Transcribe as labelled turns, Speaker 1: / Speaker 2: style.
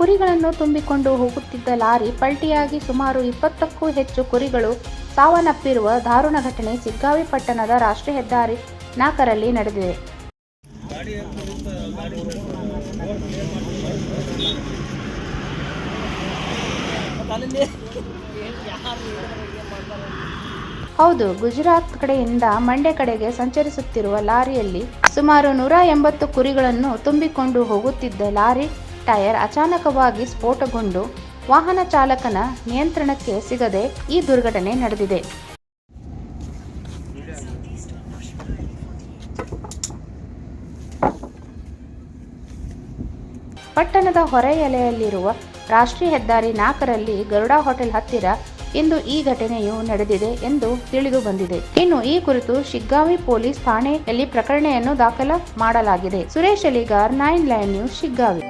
Speaker 1: ಕುರಿಗಳನ್ನು ತುಂಬಿಕೊಂಡು ಹೋಗುತ್ತಿದ್ದ ಲಾರಿ ಪಲ್ಟಿಯಾಗಿ ಸುಮಾರು ಇಪ್ಪತ್ತಕ್ಕೂ ಹೆಚ್ಚು ಕುರಿಗಳು ಸಾವನ್ನಪ್ಪಿರುವ ದಾರುಣ ಘಟನೆ ಸಿಗ್ಗಾವಿ ಪಟ್ಟಣದ ರಾಷ್ಟ್ರೀಯ ಹೆದ್ದಾರಿ ನಾಲ್ಕರಲ್ಲಿ ನಡೆದಿದೆ. ಹೌದು, ಗುಜರಾತ್ ಕಡೆಯಿಂದ ಮಂಡ್ಯ ಕಡೆಗೆ ಸಂಚರಿಸುತ್ತಿರುವ ಲಾರಿಯಲ್ಲಿ ಸುಮಾರು ನೂರ ಎಂಬತ್ತು ಕುರಿಗಳನ್ನು ತುಂಬಿಕೊಂಡು ಹೋಗುತ್ತಿದ್ದ ಲಾರಿ ಟೈರ್ ಅಚಾನಕವಾಗಿ ಸ್ಫೋಟಗೊಂಡು ವಾಹನ ಚಾಲಕನ ನಿಯಂತ್ರಣಕ್ಕೆ ಸಿಗದೆ ಈ ದುರ್ಘಟನೆ ನಡೆದಿದೆ. ಪಟ್ಟಣದ ಹೊರೆಯಲೆಯಲ್ಲಿರುವ ರಾಷ್ಟ್ರೀಯ ಹೆದ್ದಾರಿ ನಾಲ್ಕರಲ್ಲಿ ಗರುಡಾ ಹೋಟೆಲ್ ಹತ್ತಿರ ಇಂದು ಈ ಘಟನೆಯು ನಡೆದಿದೆ ಎಂದು ತಿಳಿದು ಬಂದಿದೆ. ಇನ್ನು ಈ ಕುರಿತು ಶಿಗ್ಗಾವಿ ಪೊಲೀಸ್ ಠಾಣೆಯಲ್ಲಿ ಪ್ರಕರಣವನ್ನು ದಾಖಲ ಮಾಡಲಾಗಿದೆ. Suresh Aligar, nine line news, Shiggavi.